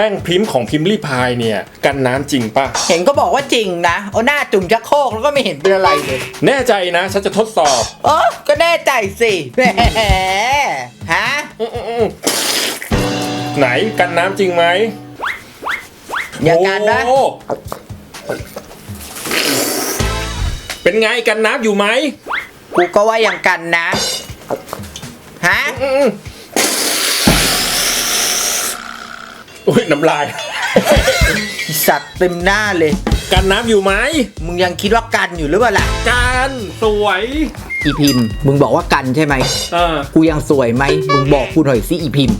แป้งพริมพ์ของพิมพ์รีพายเนี่ย กันน้ำจริงป่ะเห็นก็บอกว่าจริงนะเอาหน้าจุ่มชักโครกแล้วก็ไม่เห็นเป็นอะไรเลย แน่ใจนะ ฉันจะทดสอบเออก็แน่ใจสิแหมฮะไหนกันน้ำจริงไหมอย่างการนะ โอ้เป็นไงกันน้ำอยู่ไหมกูก็ว่าอย่างกันนะ ฮะอืมโอ้ ยน้ำลายไอ้สัตว์เต็มหน้าเลย กันน้ำอยู่ไหมมึงยังคิดว่ากันอยู่หรือเปล่าล่ะกันสวยอีพิมพ์ มึงบอกว่ากันใช่ไหม เออกูยังสวยไหม มึงบอกกูหน่อยสิอีพิมพ์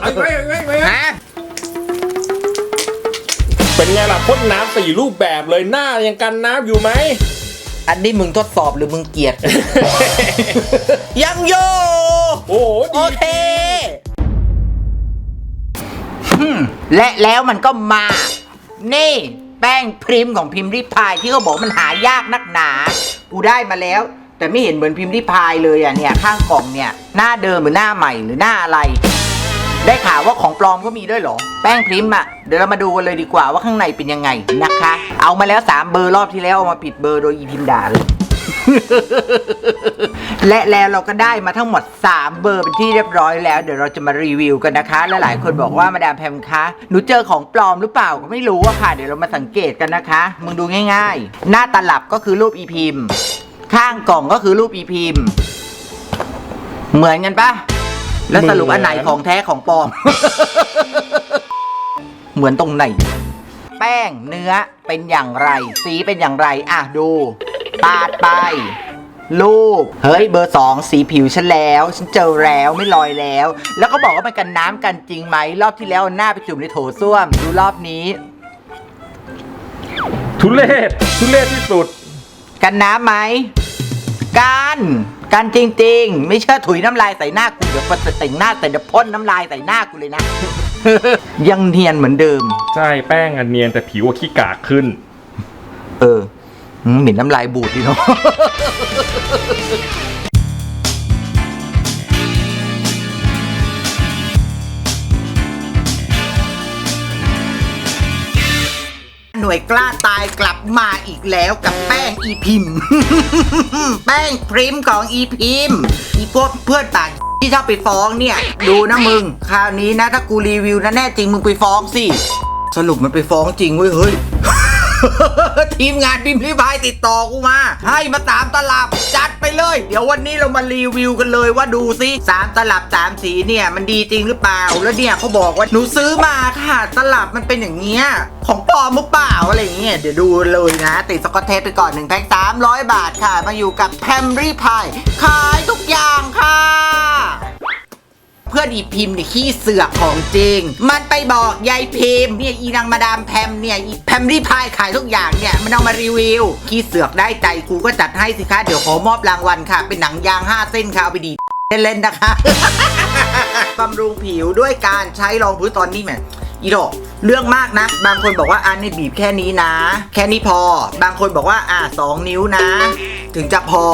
เอาไว้เอาไว้เอาไว้ฮะเป็นไงล่ะพ่นน้ำสี่รูปแบบเลยหน้ายังกันน้ำอยู่ไหม อันนี้มึงทดสอบหรือมึงเกลียด ยังโยโอ้โหโอดีเคอื มและแล้วมันก็มา นี่ แป้งพริมของพิมพ์ริพายที่เขาบอกมันหายากนักหนา กูได้มาแล้ว แต่ไม่เห็นเหมือนพิมพ์ริพายเลยอะเนี่ย ข้างกล่องเนี่ย หน้าเดิมหรือหน้าใหม่หรือหน้าอะไร ได้ข่าวว่าของปลอมก็มีด้วยเหรอ แป้งพริมพ์อะ เดี๋ยวเรามาดูกันเลยดีกว่าว่าข้างในเป็นยังไงนะคะ เอามาแล้ว 3 เบอร์รอบที่แล้วเอามาผิดเบอร์โดยอีพิมด่าเลย และแล้วเราก็ได้มาทั้งหมด 3 เบอร์เป็นที่เรียบร้อยแล้ว เดี๋ยวเราจะมารีวิวกันนะคะ และหลายคนบอกว่ามาดามแพมคะ หนูเจอของปลอมหรือเปล่าก็ไม่รู้อะค่ะ เดี๋ยวเรามาสังเกตกันนะคะ มึงดูง่าย ๆ หน้าตลับก็คือรูปอีพิมพ์ ข้างกล่องก็คือรูปอีพิมพ์ เหมือนกันปะแล้วสรุปอันไหนของแท้ของปลอม เหมือนตรงไหน แป้งเนื้อเป็นอย่างไร สีเป็นอย่างไร อะดู ปาดไป รูป เฮ้ยเบอร์สองสีผิวฉันแล้ว ฉันเจอแล้วไม่ลอยแล้ว แล้วก็บอกว่ามันกันน้ำกันจริงไหม รอบที่แล้วเอาหน้าไปจุ่มในโถส้วม ดูรอบนี้ ทุเรศทุเรศที่สุด กันน้ำไหม กันกันจริง ๆ ไม่เชื่อถุยน้ำลายใส่หน้ากูเดี๋ยวพอแต่งหน้าแต่เดี๋ยวพ่นน้ำลายใส่หน้ากูเลยนะ ยังเนียนเหมือนเดิม ใช่แป้งอันเนียนแต่ผิวอะขี้กากขึ้น เอออืมเหม็นน้ำลายบูดดีเนาะหน่วยกล้าตายกลับมาอีกแล้วกับแป้งอีพิมพ์ แป้งพริมของอีพิมพ์ อีพวกเพื่อนปากที่ชอบไปฟ้องเนี่ย ดูนะมึง คราวนี้นะถ้ากูรีวิวนะแน่จริงมึงไปฟ้องสิ สรุปมันไปฟ้องจริงเว้ยเฮ้ย ทีมงานพิมพ์ริพายติดต่อกูมา ให้มาสามตลับจัดไปเลย เดี๋ยววันนี้เรามารีวิวกันเลยว่าดูซิสามตลับสามสีเนี่ยมันดีจริงหรือเปล่า แล้วเนี่ยเขาบอกว่าหนูซื้อมาค่ะตลับมันเป็นอย่างเงี้ยของปลอมหรือเปล่าอะไรอย่างเงี้ยเดี๋ยวดูเลยนะ ติดสกอตเทปไปก่อนหนึ่งแพ็คสามร้อยบาทค่ะ มาอยู่กับแพมรีพายขายทุกอย่างค่ะ เพื่อนอีพิมพ์เนี่ยขี้เสือกของจริง มันไปบอกยายพิมพ์เนี่ยอีนางมาดามแพมเนี่ยอีแพมรีพายขายทุกอย่างเนี่ยมันเอามารีวิวขี้เสือกได้ใจกูก็จัดให้สิคะเดี๋ยวขอมอบรางวัลค่ะ เป็นหนังยาง 5 เส้นค่ะเอาไปดีเล่นๆนะคะบำรุงผิวด้วยการใช้รองพื้นตอนนี้แหมอีดอก เรื่องมากนะ บางคนบอกว่าอันนี้บีบแค่นี้นะ แค่นี้พอ บางคนบอกว่าอ่าสองนิ้วนะ ถึงจะพอ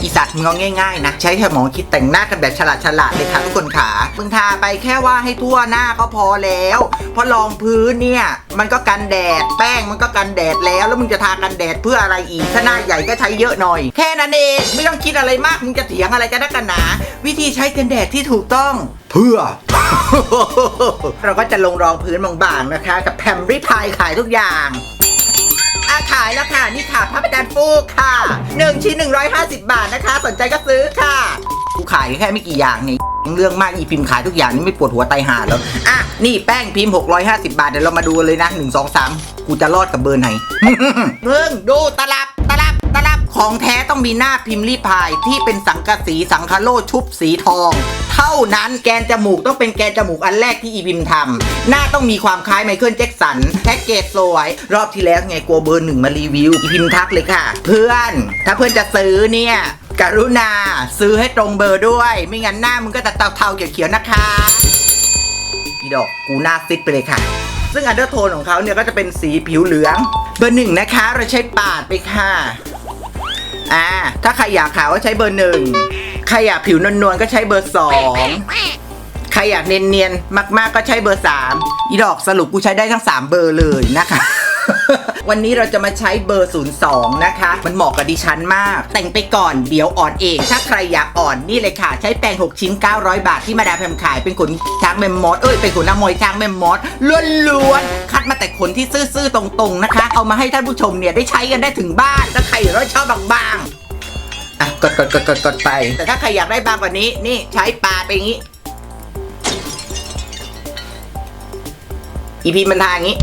อีสัตว์มึงเอาง่ายๆนะ ใช้สมองคิดแต่งหน้ากันแบบฉลาดๆเลยค่ะทุกคนขามึงทาไปแค่ว่าให้ทั่วหน้าก็พอแล้ว เพราะรองพื้นเนี่ย มันก็กันแดด แป้งมันก็กันแดดแล้ว แล้วมึงจะทากันแดดเพื่ออะไรอีกถ้าหน้าใหญ่ก็ใช้เยอะหน่อย แค่นั้นเองไม่ต้องคิดอะไรมากมึงจะเถียงอะไรกันนักกันหนาวิธีใช้กันแดดที่ถูกต้อง เพื่อ เราก็จะลงรองพื้นบางๆนะคะ กับแพมริพายขายทุกอย่างอาขายแล้วค่ะ นี่ค่ะผ้าประดันฟูกค่ะ1ชิ้น150 บาทนะคะ สนใจก็ซื้อค่ะกูขายแค่ไม่กี่อย่างนี่เรื่องมากอีพิมพ์ขายทุกอย่างนี่ไม่ปวดหัวไตหาแล้วอะนี่แป้งพิมพ์ 650 บาทเดี๋ยวเรามาดูเลยนะ 1 2 3 กูจะรอดกับเบอร์ไหนเพิ่งดูตลับ ของแท้ต้องมีหน้าพิมพ์รีพายที่เป็นสังกะสีสังคาโลชุบสีทอง เท่านั้นแกนจมูกต้องเป็นแกนจมูกอันแรกที่อีพิมทำหน้าต้องมีความคล้ายไมเคิลแจ็คสันแพ็กเกจสวย รอบที่แล้วไงกลัวเบอร์หนึ่งมารีวิว อีพิมทักเลยค่ะ เพื่อน ถ้าเพื่อนจะซื้อเนี่ยกรุณาซื้อให้ตรงเบอร์ด้วย ไม่งั้นหน้ามึงก็จะเทาๆเขียวๆนะคะอีดอกกูหน้าซิดไปเลยค่ะซึ่งอันเดอร์โทนของเขาเนี่ยก็จะเป็นสีผิวเหลือง เบอร์หนึ่งนะคะ เราใช้ปาดไปค่ะ อ่า ถ้าใครอยากขาวก็ใช้เบอร์หนึ่งใครอยากผิวนวลๆก็ใช้เบอร์สองใครอยากเนียนๆมาก ๆ ก็ใช้เบอร์สามอีดอกสรุปกูใช้ได้ทั้งสามเบอร์เลยนะคะ วันนี้เราจะมาใช้เบอร์ 02 นะคะ มันเหมาะกับดิฉันมาก แต่งไปก่อนเดี๋ยวอ่อนเอง ถ้าใครอยากอ่อนนี่เลยค่ะ ใช้แปรง6 ชิ้น 900 บาทที่มาดามแพมขายเป็นขนช้างแมมมอสเอ้ยเป็นขนน้ำมอยช้างแมมมอสล้วนๆคัดมาแต่ขนที่ซื่อๆตรงๆนะคะ เอามาให้ท่านผู้ชมเนี่ยได้ใช้กันได้ถึงบ้านถ้าใครร้อยชอบบางๆอะกดกดกดกดกดไป แต่ถ้าใครอยากได้บางกว่านี้นี่ใช้ปลาไปอย่างนี้อีพีมันทางอย่างนี้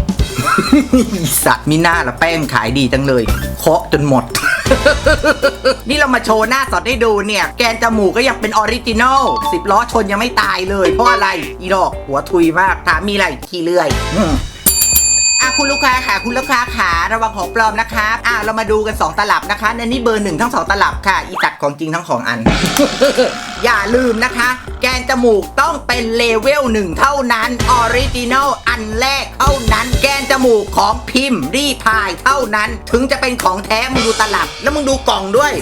สัตว์มีหน้าละแป้งขายดีจังเลย เคาะจนหมด นี่เรามาโชว์หน้าสดให้ดูเนี่ย แกนจมูกก็ยังเป็นออริจินอลสิบล้อชนยังไม่ตายเลย เพราะอะไร อีดอกหัวทุยมากถามมีอะไรขี้เลื่อย คุณลูกค้าค่ะ คุณลูกค้าขาระวังของปลอมนะครับอะเรามาดูกัน 2 ตลับนะคะในนี้เบอร์หนึ่งทั้ง 2 ตลับค่ะ อีตัดของจริงทั้งของอัน อย่าลืมนะคะ แกนจมูกต้องเป็นเลเวลหนึ่งเท่านั้นออริจินอลอันแรกเท่านั้น แกนจมูกของพิมพ์รีพายเท่านั้น ถึงจะเป็นของแท้มึงดูตลับ แล้วมึงดูกล่องด้วย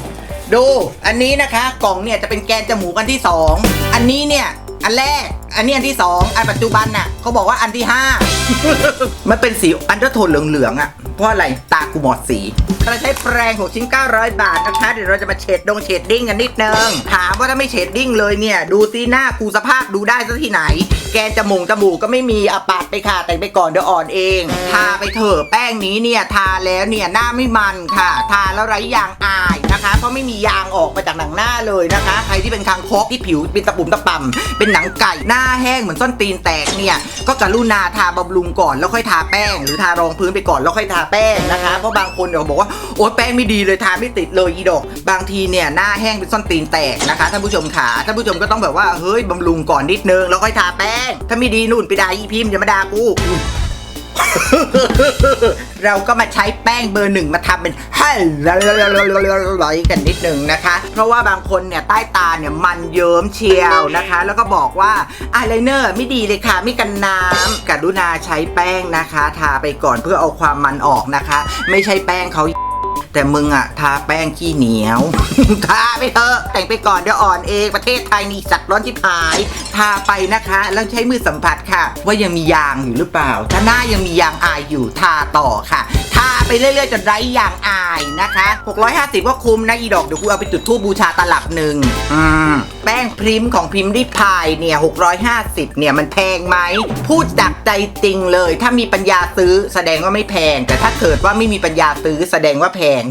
ดู อันนี้นะคะ กล่องเนี่ยจะเป็นแกนจมูกอันที่ 2 อันนี้เนี่ย อันแรก อันนี้อันที่สองอันปัจจุบันน่ะเขาบอกว่าอันที่ห้า มันเป็นสีอันเดอร์โทนเหลืองๆอะเพราะอะไรตากูหมดสี เราใช้แปรง6ชิ้น900 บาทนะคะ เดี๋ยวเราจะมาเฉดดงเฉดดิ้งกันนิดนึง ถามว่าถ้าไม่เฉดดิ้งเลยเนี่ย ดูซีหน้ากูสภาพดูได้ซะที่ไหน แกนจมูกจมูกก็ไม่มีอาปาดไปค่ะ แต่งไปก่อนเดี๋ยวอ่อนเอง ทาไปเถอะแป้งนี้เนี่ยทาแล้วเนี่ยหน้าไม่มันค่ะ ทาแล้วไร้ยางอายนะคะ เพราะไม่มียางออกมาจากหนังหน้าเลยนะคะ ใครที่เป็นคางคกที่ผิวเป็นตะปุ่มตะป่ำเป็นหนังไก่หน้าแห้งเหมือนส้นตีนแตกเนี่ยก็กรุณาทาบำรุงก่อนแล้วค่อยทาแป้ง หรือทารองพื้นไปก่อนแล้วค่อยทาแป้งนะคะ เพราะบางคนเดี๋ยวบอกว่าโอ๊ยแป้งไม่ดีเลยทาไม่ติดเลยอีดอก บางทีเนี่ยหน้าแห้งเป็นส้นตีนแตกนะคะท่านผู้ชมขาท่านผู้ชมก็ต้องแบบว่าเฮ้ยบำรุงก่อนนิดนึงแล้วค่อยทาแป้ง ถ้าไม่ดีนู่นไปด่าอีพิมพ์อย่ามาด่ากูเราก็มาใช้แป้งเบอร์หนึ่งมาทำเป็นฮัลลอยกันนิดหนึ่งนะคะ เพราะว่าบางคนเนี่ยใต้ตาเนี่ยมันเยิ้มเชียวนะคะ แล้วก็บอกว่าอายไลเนอร์ไม่ดีเลยค่ะ ไม่กันน้ำกรุณาใช้แป้งนะคะ ทาไปก่อนเพื่อเอาความมันออกนะคะ ไม่ใช่แป้งเขา แต่มึงอะทาแป้งขี้เหนียว ทาไปเถอะแต่งไปก่อนเดี๋ยวอ่อนเอง ประเทศไทยนี่สัตว์ร้อนที่ผาย ทาไปนะคะ แล้วใช้มือสัมผัสค่ะ ว่ายังมียางอยู่หรือเปล่า ถ้าหน้ายังมียางอายอยู่ทาต่อค่ะ ทาไปเรื่อยๆจนไร้ยางอายนะคะ650ก็คุ้มนะอีดอกเดี๋ยวกูเอาไปจุดทูบบูชาตลับหนึ่งอืม ป้งพริมของพิมพ์ริพายเนี่ย 650 เนี่ย มันแพงไหม พูดจากใจจริงเลย ถ้ามีปัญญาซื้อแสดงว่าไม่แพง แต่ถ้าเกิดว่าไม่มีปัญญาซื้อแสดงว่าแพง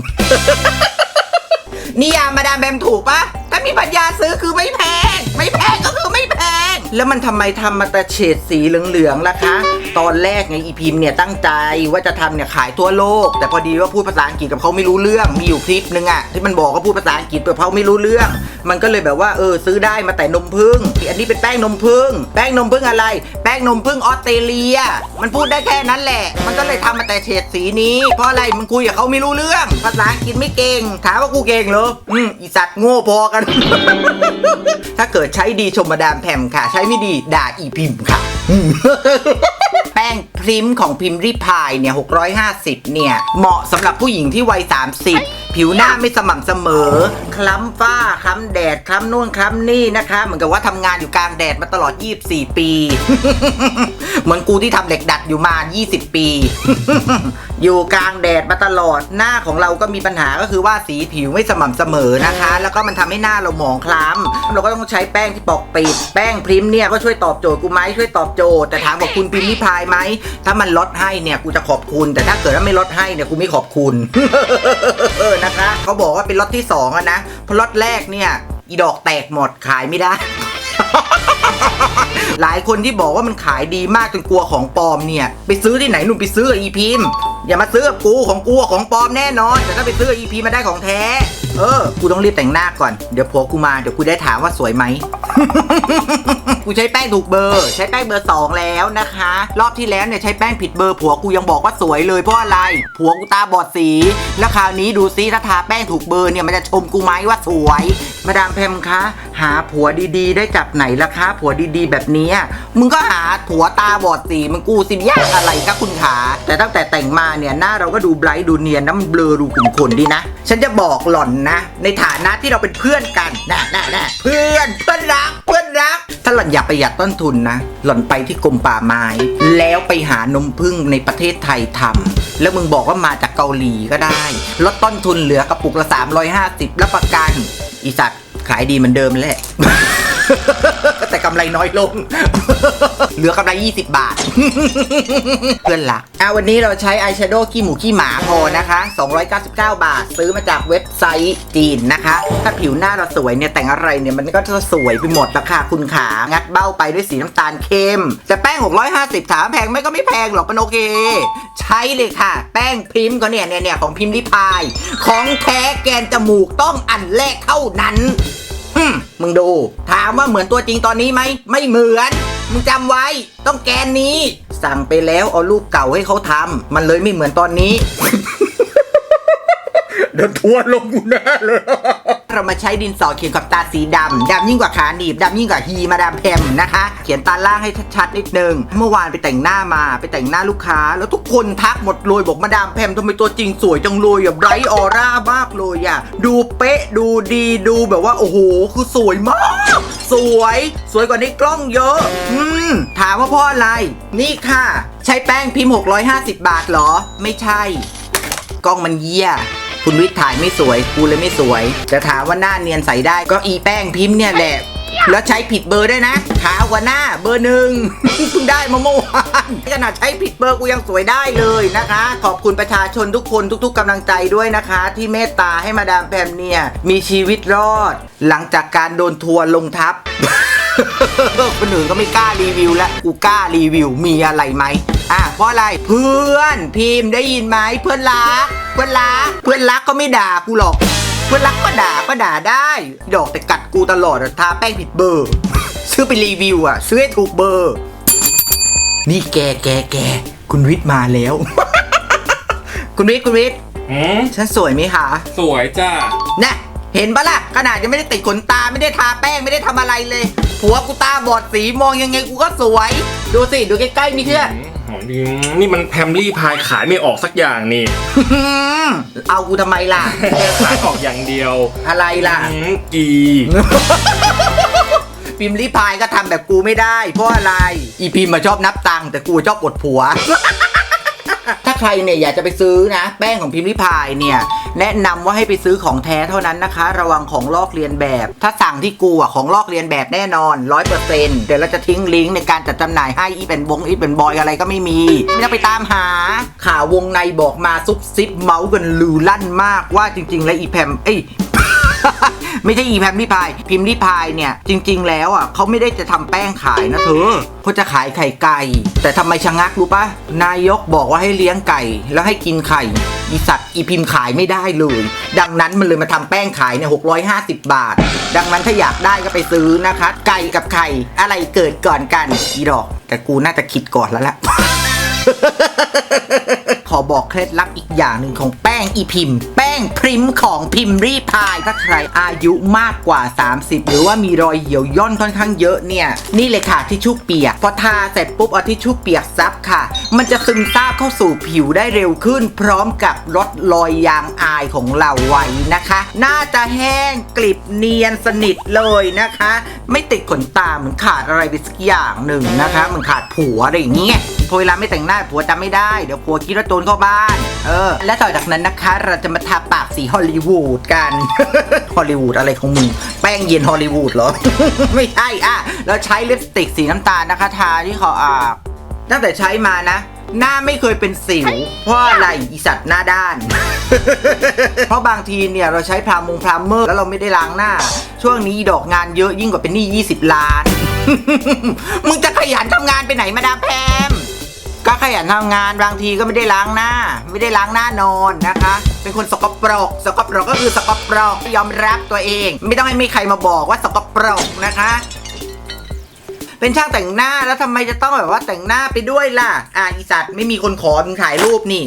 นิยามมาดามแบมถูกปะถ้ามีปัญญาซื้อคือไม่แพง ไม่แพงก็คือไม่แพง แล้วมันทำไมทำมาแต่เฉดสีเหลืองๆล่ะคะ ตอนแรกไงอีพิมพ์เนี่ยตั้งใจว่าจะทำเนี่ยขายทั่วโลก แต่พอดีว่าพูดภาษาอังกฤษกับเขาไม่รู้เรื่องมีอยู่คลิปนึงอะที่มันบอกว่าพูดภาษาอังกฤษแต่เขาไม่รู้เรื่อง มันก็เลยแบบว่าเออซื้อได้มาแต่นมพึ่งอันนี้เป็นแป้งนมพึ่งแป้งนมพึ่งอะไร แป้งนมพึ่งออสเตรเลีย มันพูดได้แค่นั้นแหละ มันก็เลยทำมาแต่เฉดสีนี้ เพราะอะไรมันคุยกับเขาไม่รู้เรื่อง ภาษาอังกฤษไม่เก่งถามว่ากูเก่งเหรออืมอีสัตว์โง่พอกัน ถ้าเกิดใช้ดีชมมาดามแพมค่ะ ใช้ไม่ดีด่าอีพิมพ์ค่ะ แป้งพริมของพิมพ์ริพายเนี่ย 650 เนี่ย เหมาะสำหรับผู้หญิงที่วัย 30 ผิวหน้าไม่สม่ำเสมอ คล้ำฝ้า คล้ำแดด คล้ำนู่นคล้ำนี่นะคะ เหมือนกับว่าทำงานอยู่กลางแดดมาตลอด 24 ปี เหมือนกูที่ทำเหล็กดัดอยู่มา 20 ปี อยู่กลางแดดมาตลอด หน้าของเราก็มีปัญหาก็คือว่าสีผิวไม่สม่ำเสมอนะคะ แล้วก็มันทำให้หน้าเราหมองคล้ำ เราก็ต้องใช้แป้งที่ปอกปิด แป้งพริมเนี่ยก็ช่วยตอบโจทย์กูไหมช่วยตอบโจทย์ แต่ถามว่าคุณพิมพ์ิพายไหม ถ้ามันลดให้เนี่ยกูจะขอบคุณ แต่ถ้าเกิดว่าไม่ลดให้เนี่ยกูไม่ขอบคุณนะคะเขาบอกว่าเป็นล็อตที่สองอะนะเพราะล็อตแรกเนี่ยอีดอกแตกหมดขายไม่ได้หลายคนที่บอกว่ามันขายดีมากจนกลัวของปลอมเนี่ย ไปซื้อที่ไหนหนุ่มไปซื้ออีพิมอย่ามาซื้อกับกูของกูของปลอมแน่นอน แต่ถ้าไปซื้ออีพิมพ์มาได้ของแท้ เออ กูต้องรีบแต่งหน้าก่อน เดี๋ยวผัวกูมา เดี๋ยวกูได้ถามว่าสวยไหม กูใช้แป้งถูกเบอร์ ใช้แป้งเบอร์สองแล้วนะคะ รอบที่แล้วเนี่ยใช้แป้งผิดเบอร์ผัวกูยังบอกว่าสวยเลยเพราะอะไร ผัวกูตาบอดสี แล้วคราวนี้ดูซิถ้าทาแป้งถูกเบอร์เนี่ยมันจะชมกูไหมว่าสวย มาดามแพมคะ หาผัวดีๆ ได้จับไหนล่ะคะ ผัวดีๆ แบบนี้มึงก็หาผัวตาบอดสีมึงกูสิยากอะไรคะคุณขา แต่ตั้งแต่แต่งมาเนี่ยหน้าเราก็ดูไบรท์ดูเนียนน้ำเบลอดูขุ่นขนดีนะ ฉันจะบอกหล่อนนะ ในฐานะที่เราเป็นเพื่อนกันนะนะนะเพื่อนเพื่อนรักเพื่อนรัก ถ้าหล่อนอยากประหยัดต้นทุนนะ หล่อนไปที่กรมป่าไม้ แล้วไปหานมพึ่งในประเทศไทยทำแล้วมึงบอกว่ามาจากเกาหลีก็ได้ ลดต้นทุนเหลือกระปุกละ 350 รับประกัน อีสักขายดีเหมือนเดิมแหละ แต่กำไรน้อยลง เหลือกำไร 20 บาท เพื่อนละอะวันนี้เราใช้อายแชโดว์ขี้หมูขี้หมาพอนะคะ 299 บาท ซื้อมาจากเว็บไซต์จีนนะคะ ถ้าผิวหน้าเราสวยเนี่ย แต่งอะไรเนี่ย มันก็จะสวยไปหมดละค่ะคุณขา งัดเบ้าไปด้วยสีน้ำตาลเข้ม แต่แป้ง 650 ถามแพงไหมก็ไม่แพงหรอกมันโอเค ใช้เลยค่ะ แป้งพิมพ์ก็เนี่ยเนี่ยเนี่ยของพิมพ์ริพาย ของแท้แกนจมูกต้องอันแรกเท่านั้น มมึงดู ถามว่าเหมือนตัวจริงตอนนี้ไหม ไม่เหมือน มึงจำไว้ ต้องแกนนี้ สั่งไปแล้วเอารูปเก่าให้เขาทำมันเลยไม่เหมือนตอนนี้ เดี๋ยวทัวร์ลงกูแน่เลย เรามาใช้ดินสอเขียนกับตาสีดำดำยิ่งกว่าขาหนีบดำยิ่งกว่าฮีมาดามแพมนะคะ เขียนตาล่างให้ชัดๆนิดนึง เมื่อวานไปแต่งหน้ามาไปแต่งหน้าลูกค้า แล้วทุกคนทักหมดเลยบอกมาดามแพมทำไมตัวจริงสวยจังเลยอะไบรท์ออร่ามากเลยอะดูเป๊ะดูดีดูแบบว่าโอ้โห คือสวยมาก สวย สวยกว่าในกล้องเยอะ อืมถามว่าเพราะอะไร นี่ค่ะ ใช้แป้งพิมพ์ 650 บาทเหรอ ไม่ใช่ กล้องมันเยี่ย คุณวิทย์ถ่ายไม่สวยกูเลยไม่สวย จะถามว่าหน้าเนียนใสได้ก็อีแป้งพิมพ์เนี่ยแหละ แล้วใช้ผิดเบอร์ด้วยนะขาวกว่าหน้าเบอร์หนึ่งเพิ่งได้มาเมื่อวานขนาดใช้ผิดเบอร์กูยังสวยได้เลยนะคะ ขอบคุณประชาชนทุกคนทุก ๆกำลังใจด้วยนะคะ ที่เมตตาให้มาดามแพมเนี่ยมีชีวิตรอด หลังจากการโดนทัวร์ลงทับคนอื่นก็ไม่กล้ารีวิวแล้วกูกล้ารีวิวมีอะไรไหมอะเพราะอะไรเพื่อนพิมพ์ได้ยินไหมเพื่อนรักเพื่อนรักเพื่อนรักก็ไม่ด่ากูหรอก เพื่อนรักก็ด่าก็ด่าได้ ดอกแต่กัดกูตลอดอะทาแป้งผิดเบอร์ ซื้อไปรีวิวอะซื้อให้ถูกเบอร์ นี่แกแกแกคุณวิทย์มาแล้ว คุณวิทย์คุณวิทย์หืมฉันสวยไหมคะสวยจ้านะเห็นปะล่ะขนาดยังไม่ได้ติดขนตาไม่ได้ทาแป้งไม่ได้ทำอะไรเลยผัวกูตาบอดสีมองยังไงกูก็สวย ดูสิ ดูใกล้ๆนี่เพื่อน หอมดีนี่มันแพมลี่พายขายไม่ออกสักอย่างนี่ เอากูทำไมล่ะ ขายออกอย่างเดียวอะไรล่ะหืมกีพิมพ์รีพายก็ทำแบบกูไม่ได้ เพราะอะไร อีพิมพ์มาชอบนับตังค์แต่กูชอบอดผัว ถ้าใครเนี่ยอยากจะไปซื้อนะ แป้งของพิมพ์ริพายเนี่ยแนะนำว่าให้ไปซื้อของแท้เท่านั้นนะคะ ระวังของลอกเลียนแบบ ถ้าสั่งที่กูอะของลอกเลียนแบบแน่นอนร้อยเปอร์เซ็นต์เดี๋ยวเราจะทิ้งลิงก์ในการจัดจำหน่ายให้อีเป็นบงอีเป็นบอยอะไรก็ไม่มีไม่ต้องไปตามหา ข่าววงในบอกมาซุบซิบเมาส์กันลือลั่นมากว่าจริง ๆ แล้วอีแพมเอ้ย ไม่ใช่อีแพมรีพาย พิมพ์รีพายเนี่ย จริง ๆ แล้วอะเขาไม่ได้จะทำแป้งขายนะเธอเขาจะขายไข่ไก่ แต่ทำไมชะงักรู้ปะนายกบอกว่าให้เลี้ยงไก่ แล้วให้กินไข่อีสัตว์อีพิมพ์ขายไม่ได้เลย ดังนั้นมันเลยมาทำแป้งขายเนี่ยหกบาท ดังนั้นถ้าอยากได้ก็ไปซื้อนะคะ ไก่กับไข่ อะไรเกิดก่อนกันอีดอก แต่กูน่าจะคิดก่อนแล้วล่ะ ขอบอกเคล็ดลับอีกอย่างหนึ่งของแป้งอีพิมพ์แป้งพริมของพิมพ์รีพาย ถ้าใครอายุมากกว่า 30 หรือว่ามีรอยเหี่ยวย่นค่อนข้างเยอะเนี่ย นี่เลยค่ะทิชชู่เปียก พอทาเสร็จปุ๊บเอาทิชชู่เปียกซับค่ะ มันจะซึมซาบเข้าสู่ผิวได้เร็วขึ้น พร้อมกับลดรอยยางอายของเราไว้นะคะ น่าจะแห้งกลิบเนียนสนิทเลยนะคะ ไม่ติดขนตาเหมือนขาดอะไรไปสักอย่างหนึ่งนะคะเหมือนขาดผัวอะไรอย่างเงี้ย พอเวลาไม่แต่งหน้าผัวจำไม่ได้ เดี๋ยวผัวคิดว่าโจรเข้าบ้าน เออ และต่อจากนั้นนะคะ เราจะมาทาปากสีฮอลลีวูดกัน ฮอลลีวูดอะไรของมึง แป้งเย็นฮอลลีวูดเหรอ ไม่ใช่อะ เราใช้ลิปสติกสีน้ำตาลนะคะ ทาที่คออ่าตั้งแต่ใช้มานะ หน้าไม่เคยเป็นสิว เพราะอะไรอีสัตว์หน้าด้าน เพราะบางทีเนี่ยเราใช้พรามงพรามเมอร์แล้วเราไม่ได้ล้างหน้า ช่วงนี้ดอกงานเยอะยิ่งกว่าเป็นหนี้20 ล้าน มึงจะขยันทำงานไปไหนมาดามแพม ก็ขยันทำงานบางทีก็ไม่ได้ล้างหน้า ไม่ได้ล้างหน้านอนนะคะ เป็นคนสกปรก สกปรกก็คือสกปรกยอมรับตัวเอง ไม่ต้องให้มีใครมาบอกว่าสกปรกนะคะเป็นช่างแต่งหน้าแล้วทำไมจะต้องแบบว่าแต่งหน้าไปด้วยล่ะ อ่าอีสัตว์ไม่มีคนขอมึงถ่ายรูปนี่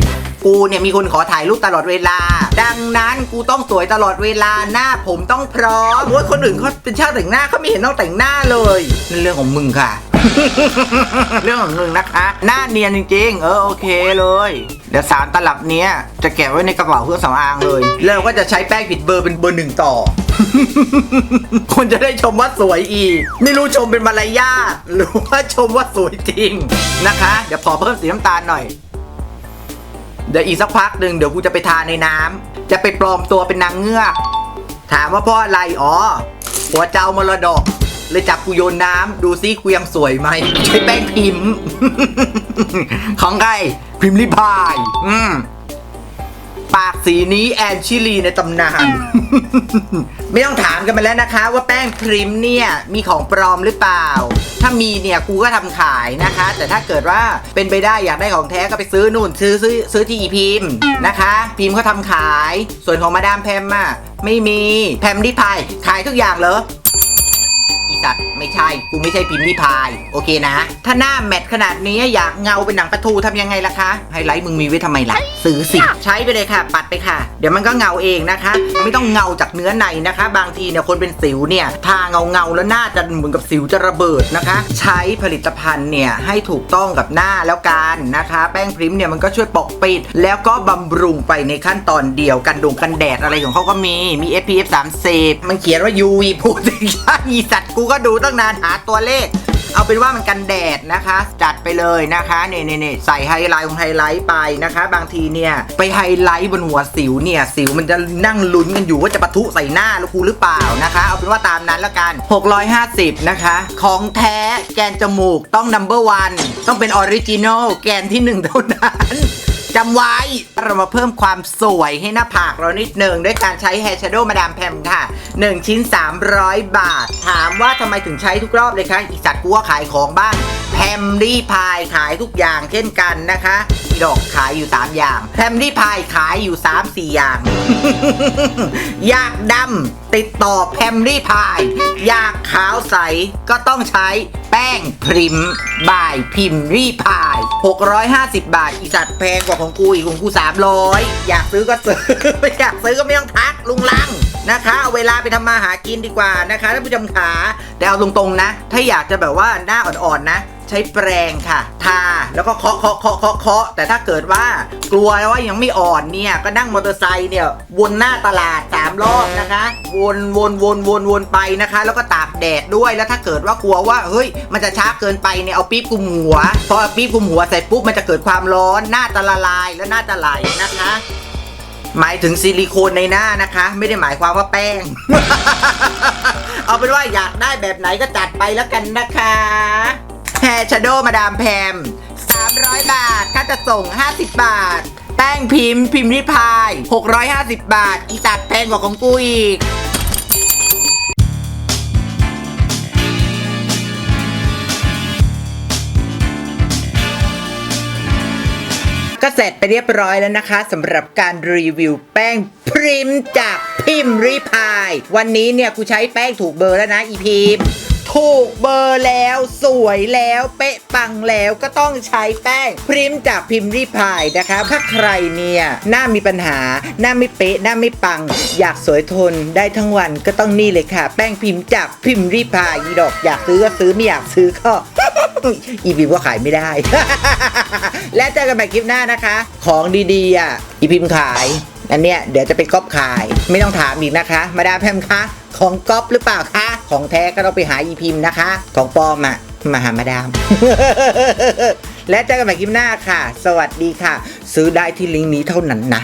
กูเนี่ยมีคนขอถ่ายรูปตลอดเวลา ดังนั้นกูต้องสวยตลอดเวลาหน้าผมต้องพร้อมโอ้ยคนอื่นเขาเป็นช่างแต่งหน้าเขาไม่เห็นต้องแต่งหน้าเลยนั่นเรื่องของมึงค่ะ เรื่องของมึงนะคะ หน้าเนียนจริงๆ เออโอเคเลย เดี๋ยวสารตลับเนี้ยจะแกะไว้ในกระเป๋าเครื่องสำอางเลย แล้วก็จะใช้แป้งผิดเบอร์เป็นเบอร์หนึ่งต่อ คนจะได้ชมว่าสวยอีก ไม่รู้ชมเป็นมารยาทหรือว่าชมว่าสวยจริงนะคะ เดี๋ยวขอเพิ่มสีน้ำตาลหน่อย เดี๋ยวอีกสักพักหนึ่งเดี๋ยวกูจะไปทาในน้ำจะไปปลอมตัวเป็นนางเงือกถามว่าเพราะอะไรอ๋อหัวเจ้ามรดกเลยจับกูโยนน้ำดูซิกูยังสวยไหมใช้แป้งพิมพ์ ของใครพิมพ์ลิพาย อืมากสีนี้แอนชิลีในตำนาน ไม่ต้องถามกันมาแล้วนะคะ ว่าแป้งพริมเนี่ยมีของปลอมหรือเปล่า ถ้ามีเนี่ยกูก็ทำขายนะคะ แต่ถ้าเกิดว่าเป็นไปได้อยากได้ของแท้ก็ไปซื้อนู่นซื้อซื้อซื้อที่อีพิมพ์นะคะ พิมพ์เขาทำขาย ส่วนของมาดามแพมอะไม่มีแพมที่พายขายทุกอย่างเหรออี สัตว์ไม่ใช่กูไม่ใช่พิมพ์ริพาย โอเคนะ ถ้าหน้าแมทขนาดนี้อยากเงาเป็นหนังปลาทูทำยังไงล่ะคะไฮไลท์มึงมีไว้ทำไมล่ะซื้อสิใช้ไปเลยค่ะ ปัดไปค่ะ เดี๋ยวมันก็เงาเองนะคะ ไม่ต้องเงาจากเนื้อในนะคะ บางทีเนี่ยคนเป็นสิวเนี่ยทาเงาเงาๆแล้วหน้าจะเหมือนกับสิวจะระเบิดนะคะ ใช้ผลิตภัณฑ์เนี่ยให้ถูกต้องกับหน้าแล้วกันนะคะ แป้งพริมเนี่ยมันก็ช่วยปกปิด แล้วก็บำรุงไปในขั้นตอนเดียวกันดงกันแดดอะไรของเขาก็มีมี SPF 30มันเขียนว่า UV พูดถึงอีสัตว์กูก็ดูตั้งนานหาตัวเลข เอาเป็นว่ามันกันแดดนะคะ จัดไปเลยนะคะเน่เน่ใส่ไฮไลท์ของไฮไลท์ไปนะคะ บางทีเนี่ยไปไฮไลท์บนหัวสิวเนี่ยสิวมันจะนั่งลุ้นกันอยู่ว่าจะปะทุใส่หน้าลูกคูหรือเปล่านะคะ เอาเป็นว่าตามนั้นแล้วกัน 650 นะคะ ของแท้แกนจมูกต้อง number one ต้องเป็นออริจินอลแกนที่หนึ่งเท่านั้น จำไว้ เรามาเพิ่มความสวยให้หน้าผากเรานิดหนึ่งด้วยการใช้ Hair Shadow มาดามแพมค่ะ 1 ชิ้น 300 บาท ถามว่าทำไมถึงใช้ทุกรอบเลยคะอีสัตว์กูก็ขายของบ้างแพมรีพายขายทุกอย่างเช่นกันนะคะอีดอกขายอยู่ 3 อย่างแพมรีพายขายอยู่ 3-4 อย่างอยากดำติดต่อแพมรี่พาย อยากขาวใสก็ต้องใช้แป้งพริมบายพิมรี่พาย 650 บาท อีสัตว์แพงกว่าของกูอีกของกู 300 อยากซื้อก็ซื้อ ไม่อยากซื้อก็ไม่ต้องทักลุงลังนะคะเอาเวลาไปทำมาหากินดีกว่านะคะท่านผู้ชมขาแต่เอาตรงๆนะ ถ้าอยากจะแบบว่าหน้าอ่อนๆนะ ใช้แปรงค่ะ ทาแล้วก็เคาะเคาะเคาะเคาะเคาะแต่ถ้าเกิดว่ากลัวว่ายังไม่อ่อนเนี่ย ก็นั่งมอเตอร์ไซค์เนี่ย วนหน้าตลาดสามรอบนะคะ วนวนวนวนวนไปนะคะ แล้วก็ตากแดดด้วยแล้วถ้าเกิดว่ากลัวว่าเฮ้ยมันจะช้าเกินไปเนี่ยเอาปี๊บคลุมหัวพอเอาปี๊บคลุมหัวเสร็จปุ๊บมันจะเกิดความร้อนหน้าจะละลายและหน้าจะไหลนะคะ หมายถึงซิลิโคนในหน้านะคะ ไม่ได้หมายความว่าแป้งเอาเป็นว่าอยากได้แบบไหนก็จัดไปแล้วกันนะคะ แฮร์ชโดมาดามแพม 300 บาท ค่าจะส่ง 50 บาท แป้งพิมพ์ พิมพ์ริพาย 650 บาท อีสัตว์แพงกว่าของกูอีกก็เสร็จไปเรียบร้อยแล้วนะคะสำหรับการรีวิวแป้งพริมจากพิมพ์ริพาย วันนี้เนี่ยกูใช้แป้งถูกเบอร์แล้วนะอีพิมพ์ ถูกเบอร์แล้วสวยแล้วเป๊ะปังแล้วก็ต้องใช้แป้งพริมจากพิมพ์ริพายนะคะ ถ้าใครเนี่ยหน้ามีปัญหาหน้าไม่เป๊ะหน้าไม่ปัง อยากสวยทนได้ทั้งวันก็ต้องนี่เลยค่ะ แป้งพิมพ์จากพิมพ์ริพายอีดอกอยากซื้อก็ซื้อไม่อยากซื้อก็อีพิมพ์ก็ขายไม่ได้ และเจอกันใหม่คลิปหน้านะคะ ของดีๆอะอีพิมพ์ขาย อันเนี้ยเดี๋ยวจะไปก๊อปขาย ไม่ต้องถามอีกนะคะ มาดามแพมคะของก๊อปหรือเปล่าคะของแท้ก็ต้องไปหาอีพิมพ์นะคะ ของปลอมอะมาหามาดาม และเจอกันใหม่คลิปหน้าค่ะ สวัสดีค่ะ ซื้อได้ที่ลิงก์นี้เท่านั้นนะ